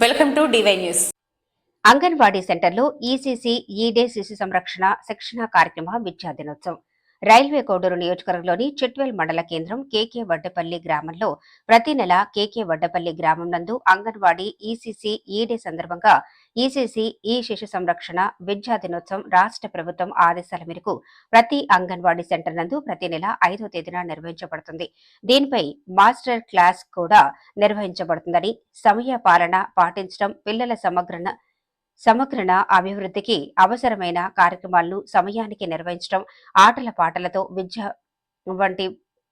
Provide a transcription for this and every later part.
Welcome to DY news. Anganwadi సెంటర్లో ECC ఈడే శిశు సంరక్షణ శిక్షణ కార్యక్రమ విద్యా దినోత్సవం. రైల్వే కోడూరు నియోజకవర్గంలోని చిట్వెల్ మండల కేంద్రం కేకే వడ్డపల్లి గ్రామంలో ప్రతి నెల కేకే వడ్డపల్లి గ్రామం నందు అంగన్వాడీ ఈసీసీ ఈడే సందర్భంగా ఈసీసీ ఈ శిశు సంరక్షణ విద్యా దినోత్సవం రాష్ట్ర ప్రభుత్వం ఆదేశాల మేరకు ప్రతి అంగన్వాడీ సెంటర్ నందు ప్రతి నెల ఐదో తేదీన నిర్వహించబడుతుంది. దీనిపై మాస్టర్ క్లాస్ కూడా నిర్వహించబడుతుందని సమయ పాలన పాటించడం పిల్లల సమగ్రన సమగ్రణ అభివృద్ధికి అవసరమైన కార్యక్రమాలను సమయానికి నిర్వహించడం ఆటల పాటలతో విద్య వంటి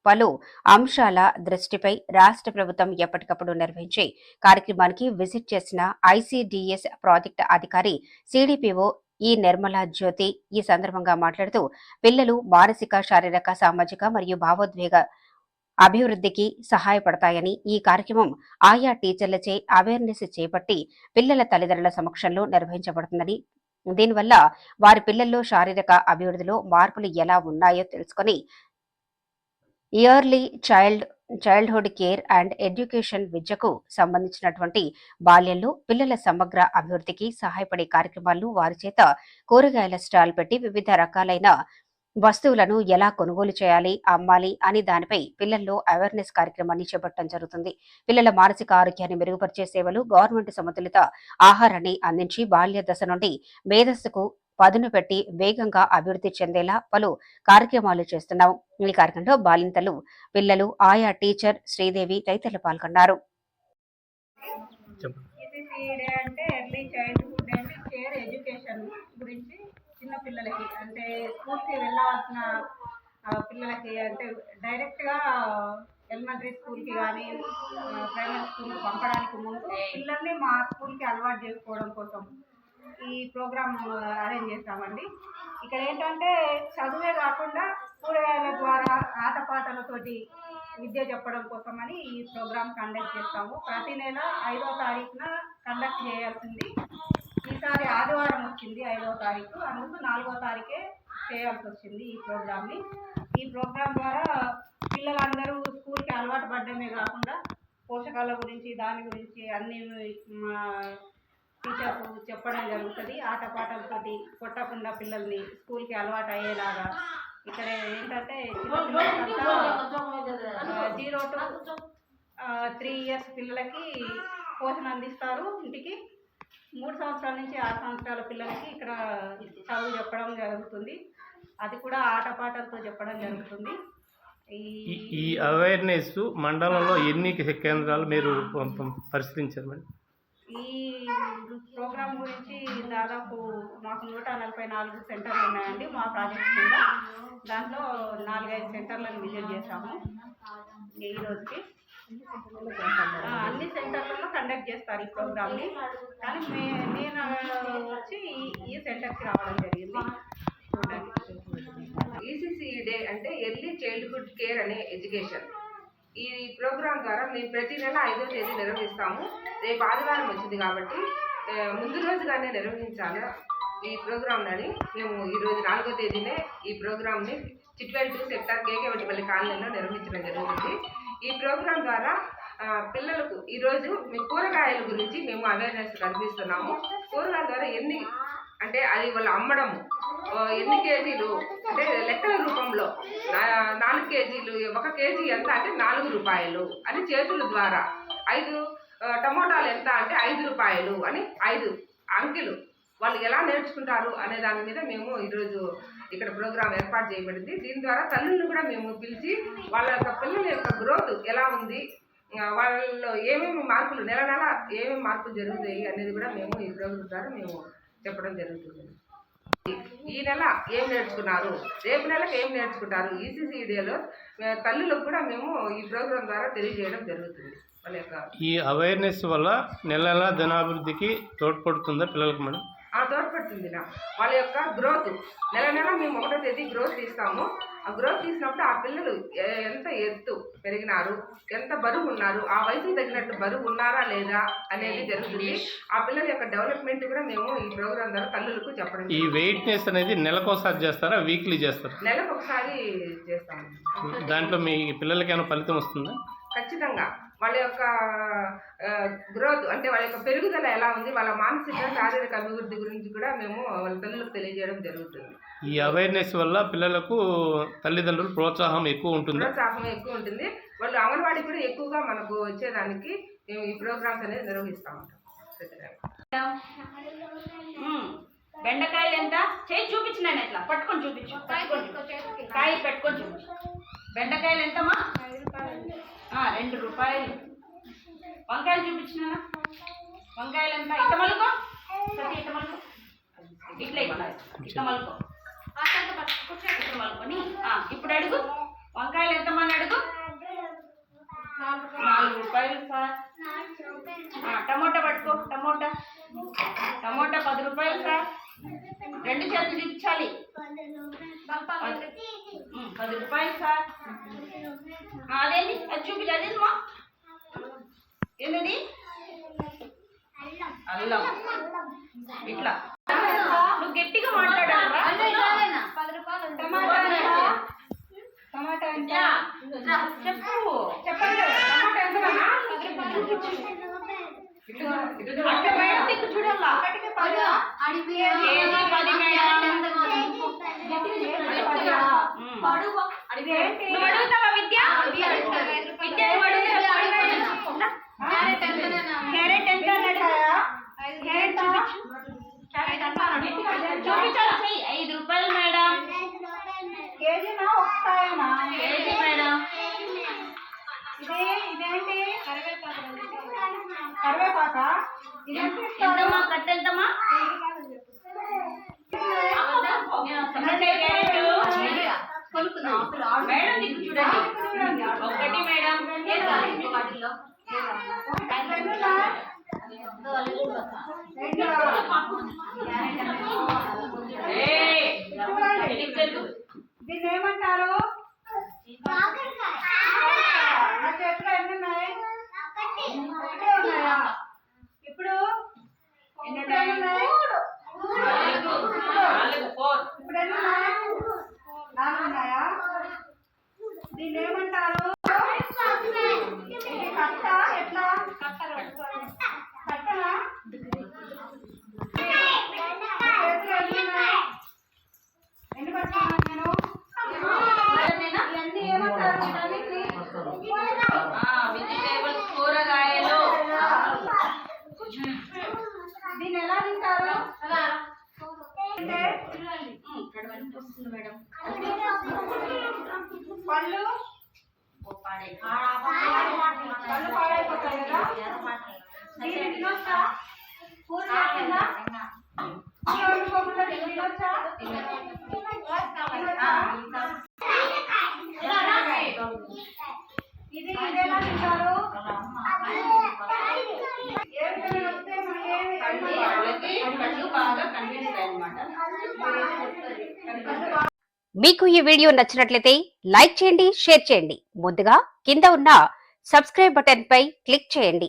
పలు అంశాల దృష్టిపై రాష్ట్ర ప్రభుత్వం ఎప్పటికప్పుడు నిర్వహించే కార్యక్రమానికి విజిట్ చేసిన ఐసీడీఎస్ ప్రాజెక్ట్ అధికారి సిడిపిఓ ఈ నిర్మలా జ్యోతి ఈ సందర్భంగా మాట్లాడుతూ పిల్లలు మానసిక శారీరక సామాజిక మరియు భావోద్వేగ అభివృద్ధికి సహాయపడతాయని ఈ కార్యక్రమం ఆయా టీచర్లచే అవేర్నెస్ చేపట్టి పిల్లల తల్లిదండ్రుల సమక్షంలో నిర్వహించబడుతుందని దీనివల్ల వారి పిల్లల్లో శారీరక అభివృద్ధిలో మార్పులు ఎలా ఉన్నాయో తెలుసుకొని early child childhood care and education విద్యకు సంబంధించినటువంటి బాల్యంలో పిల్లల సమగ్ర అభివృద్ధికి సహాయపడే కార్యక్రమాలను వారి చేత కూరగాయల స్టాల్ పెట్టి వివిధ రకాలైన వస్తువులను ఎలా కొనుగోలు చేయాలి అమ్మాలి అని దానిపై పిల్లల్లో అవేర్నెస్ కార్యక్రమాన్ని చేపట్టడం జరుగుతుంది. పిల్లల మానసిక ఆరోగ్యాన్ని మెరుగుపరిచే సేవలు గవర్నమెంట్ సమతులిత ఆహారాన్ని అందించి బాల్య దశ నుండి మేధస్సుకు పదును పెట్టి వేగంగా అభివృద్ధి చెందేలా పలు కార్యక్రమాలు చేస్తున్నాం ఈ కార్యక్రమంలో బాలింతలు పిల్లలు ఆయా టీచర్ శ్రీదేవి తదితరులు పాల్గొన్నారు. చెప్పండి. ఈసీసీడే అంటే early childhood and care education గురించి చిన్న పిల్లలకి అంటే స్కూల్కి వెళ్ళాల్సిన ఆ, పిల్లలకి అంటే డైరెక్ట్గా ఎలిమెంటరీ స్కూల్కి కానీ ప్రైమరీ స్కూల్కి పంపడానికి ముందు పిల్లల్ని మా స్కూల్కి అలవాటు చేసుకోవడం కోసం ఈ ప్రోగ్రామ్ అరేంజ్ చేస్తామండి. ఇక్కడ ఏంటంటే చదువే కాకుండా కూరగాయల ద్వారా ఆటపాటలతోటి విద్య చెప్పడం కోసమని ఈ ప్రోగ్రామ్ కండక్ట్ చేస్తాము. ప్రతి నెల ఐదో తారీఖున కండక్ట్ చేయాల్సింది. ఈసారి ఆదివారం వచ్చింది ఐదో తారీఖు. అందుకు నాలుగో తారీఖే చేయాల్సి వచ్చింది ఈ ప్రోగ్రామ్ని. ఈ ప్రోగ్రామ్ ద్వారా పిల్లలందరూ స్కూల్కి అలవాటు పడ్డమే కాకుండా పోషకాల గురించి దాని గురించి అన్ని మా చెప్పడం జరుగుతుంది ఆటపాటలతోటి కొట్టకుండా పిల్లల్ని స్కూల్కి అలవాటు అయ్యేలాగా ఇక్కడ ఏంటంటే జీరో టు త్రీ ఇయర్స్ పిల్లలకి పోషణ అందిస్తారు ఇంటికి. మూడు సంవత్సరాల నుంచి ఆరు సంవత్సరాల పిల్లలకి ఇక్కడ చదువు చెప్పడం జరుగుతుంది. అది కూడా ఆటపాటలతో చెప్పడం జరుగుతుంది. ఈ ఈ అవేర్నెస్ మండలంలో ఎన్ని కేంద్రాలు మీరు పరిశీలించారు మేడం? ఈ ప్రోగ్రాం గురించి దాదాపు మాకు నూట నలభై నాలుగు సెంటర్లు ఉన్నాయండి మా ప్రాజెక్ట్ కింద. దాంట్లో నాలుగైదు సెంటర్లను విజిట్ చేశాము. ఈ రోజుకి. అన్ని సెంటర్లలో కండక్ట్ చేస్తారు ఈ ప్రోగ్రామ్ని కానీ మే నేను వచ్చి ఈ ఈ సెంటర్కి రావడం జరిగింది. ఈసీసీ డే అంటే ఎర్లీ చైల్డ్హుడ్ కేర్ అనే ఎడ్యుకేషన్. ఈ ప్రోగ్రాం ద్వారా మేము ప్రతి నెల ఐదో తేదీ నిర్వహిస్తాము. రేపు ఆదివారం వచ్చింది కాబట్టి ముందు రోజుగానే నిర్వహించాలి ఈ ప్రోగ్రాంలని మేము ఈరోజు నాలుగో తేదీనే ఈ ప్రోగ్రామ్ని Chitvel two sector KK Vaddipalli కాలనీలో నిర్వహించడం జరుగుతుంది. ఈ ప్రోగ్రాం ద్వారా పిల్లలకు ఈరోజు మీ కూరగాయల గురించి మేము అవేర్నెస్ కల్పిస్తున్నాము కూరగాయల ద్వారా ఎన్ని అంటే అది వాళ్ళు అమ్మడము. ఎన్ని కేజీలు? అంటే లెక్కల రూపంలో. నాలుగు కేజీలు ఒక కేజీ ఎంత అంటే నాలుగు రూపాయలు అని చేతుల ద్వారా. ఐదు టమోటాలు ఎంత అంటే ఐదు రూపాయలు అని ఐదు అంకెలు. వాళ్ళు ఎలా నేర్చుకుంటారు అనే దాని మీద మేము ఈరోజు ఇక్కడ ప్రోగ్రామ్ ఏర్పాటు చేయబడింది. దీని ద్వారా తల్లులను కూడా మేము పిలిచి వాళ్ళ యొక్క పిల్లల యొక్క గ్రోత్ ఎలా ఉంది వాళ్ళలో ఏమేమి మార్పులు నెల నెల ఏమేమి మార్పులు జరుగుతాయి అనేది కూడా మేము ఈ ప్రోగ్రాం ద్వారా మేము చెప్పడం జరుగుతుంది. ఈ నెల ఏం నేర్చుకున్నారు? రేపు నెలకు ఏం నేర్చుకుంటారు? ఈసీసీ డేలో తల్లులకు కూడా మేము ఈ ప్రోగ్రాం ద్వారా తెలియజేయడం జరుగుతుంది. వాళ్ళ యొక్క ఈ అవేర్నెస్ వల్ల నెల నెల ధనాభివృద్ధికి తోడ్పడుతుందా పిల్లలకు మేడం? ఆ తోడ్పడుతుంది వాళ్ళ యొక్క గ్రోత్ నెల నెల మేము ఒకటో తేదీ గ్రోత్ తీస్తాము. ఆ గ్రోత్ తీసినప్పుడు ఆ పిల్లలు ఎంత ఎత్తు పెరిగినారు ఎంత బరువు ఉన్నారు ఆ వయసుకు తగినట్టు బరువు ఉన్నారా లేదా అనేది జరుగుతుంది ఆ పిల్లల యొక్క డెవలప్మెంట్ కూడా మేము ఈ ప్రోగ్రాం ద్వారా తల్లులకు చెప్పడం ఈ. వెయిట్నెస్ అనేది నెలకోసారి చేస్తారా వీక్లీ చేస్తారా? నెలకు ఒకసారి చేస్తాము దాంట్లో మీ పిల్లలకి ఏమైనా ఫలితం వస్తుందా? ఖచ్చితంగా. వాళ్ళ యొక్క గ్రోత్ అంటే వాళ్ళ యొక్క పెరుగుదల ఎలా ఉంది వాళ్ళ మానసిక శారీరక అభివృద్ధి గురించి కూడా మేము వాళ్ళ పిల్లలకు తెలియజేయడం జరుగుతుంది. ఈ అవేర్నెస్ వల్ల పిల్లలకు తల్లిదండ్రులు ప్రోత్సాహం ఎక్కువ ఉంటుంది. ప్రోత్సాహం ఎక్కువ ఉంటుంది. వాళ్ళు అంగన్వాడీ కూడా ఎక్కువగా మనకు వచ్చేదానికి మేము ఈ ప్రోగ్రామ్స్ అనేది నిర్వహిస్తూ ఉంటాం. బెండకాయలు ఎంత? చేయి చూపించినాను ఎట్లా పట్టుకొని చూపించు. పట్టుకొని చూపించు. కాయ పెట్టుకొని చూపించు. బెండకాయలు ఎంతమ్మా? రెండు రూపాయలు. వంకాయలు చూపించినా? వంకాయలు ఎంత? ఇట్ట మలుకో. సతీ ఇట్ట మలుకో. ఇట్లా ఇట్లా మలుకో. మలుకొని ఇప్పుడు అడుగు. వంకాయలు ఎంతమని అడుగు? నాలుగు రూపాయలు సార్. టమోటా పట్టుకో టమోటా. టమోటా పది రూపాయలు సార్. రెండు చేతులు చూపించాలి పది రూపాయలు సార్. అదేంటి అది చూపించి అదేంటి మా ఏంటది అల్లం. ఇట్లా. నువ్వు గట్టిగా మాట్లాడాలరా టమాటా? చెప్పు. చెప్పండి. టమాటా ఎంత నాన్న? అంటే మేడం దిక్కు చూడాలా. ఒకటికి మేడం? క్యారెట్ ఎంత? క్యారెట్? చూపించాలి. ఐదు రూపాయలు కేజీనా కేజీ మేడం. ఇది ఇదేంటి? కరివేపాక? ఇదేంటి ఇస్తారు? ఎంతమ్మా కట్ట ఎంతమ్మా అంటే క్యారెట్ మేడం నీకు చూడండి ఒకటి మేడం ఏయ్, ఇది తెలుగు. దీన్ని ఏమంటారు నా చేతిలో ఎన్ని ఉన్నాయి ఒకటే ఉన్నాయా ఇప్పుడు ఎన్ని ఇప్పుడు ఎన్ని ఉన్నాయి? ఉన్నాయి నాలుగు నాలుగు ఫోర్ ఇప్పుడు ఎన్ని ఉన్నాయి నాలుగు ఉన్నాయా దీన్ని ఏమంటారు ఇది కట్ట ఎట్లా కట్టనా చేతిలో ఎన్ని ఉన్నాయి ఎన్ని పట్టుకున్నాను నేను మేడమేనా? ఇవన్నీ ఏమంటారు వీటన్నిటిని? ఆ, వెజిటేబుల్స్ కూరగాయలు దీన్ని ఎలా తింటారు అంటే ఉమ్, ఇక్కడ వరకు వస్తుంది మేడం పళ్ళు పళ్ళు పాడైపోతాయి కదా దీన్ని తినొచ్చా కూర చేస్తుందా కూర వండుకోకుండా దీన్ని తినొచ్చా తినొచ్చా? ఇది ఇది ఎలా తింటారు ఏ పిల్లలు వస్తే మళ్ళీ ఏమి- కళ్ళు వాళ్ళకి కళ్ళు మీకు ఈ వీడియో నచ్చినట్లయితే లైక్ చేయండి షేర్ చేయండి. ముందుగా కింద ఉన్న సబ్స్క్రైబ్ బటన్ పై క్లిక్ చేయండి.